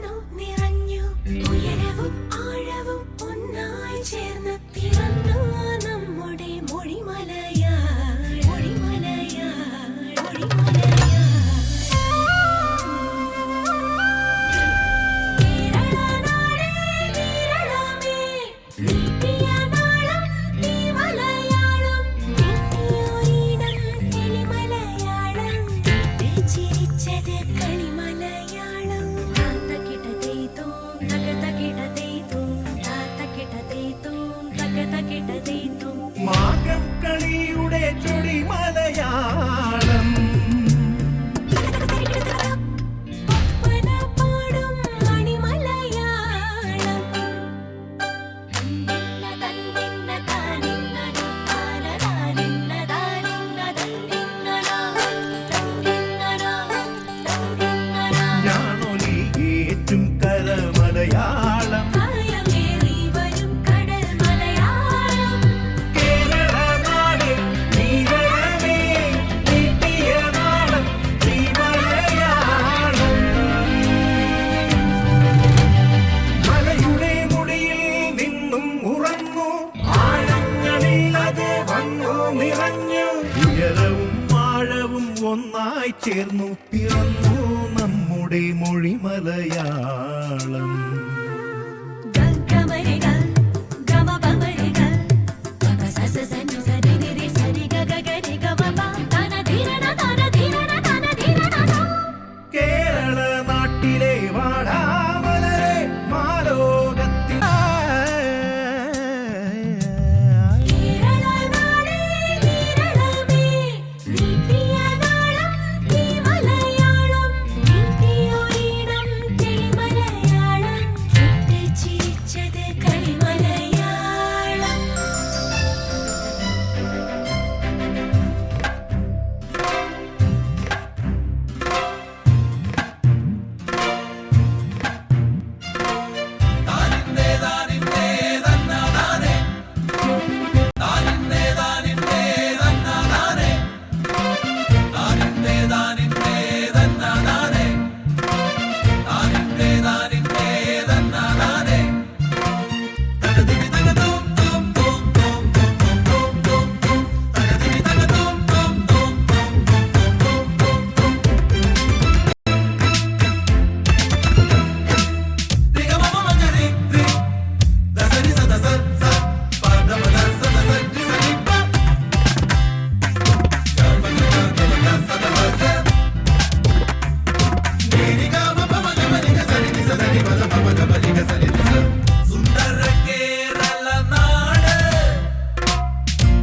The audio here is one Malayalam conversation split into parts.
ചേർന്നു നിറഞ്ഞു ഉയരവും ആഴവും ഒന്നായി ചേർന്നു ചേർന്നു പിറന്നു നമ്മുടെ മൊഴി മലയാളം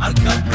I got.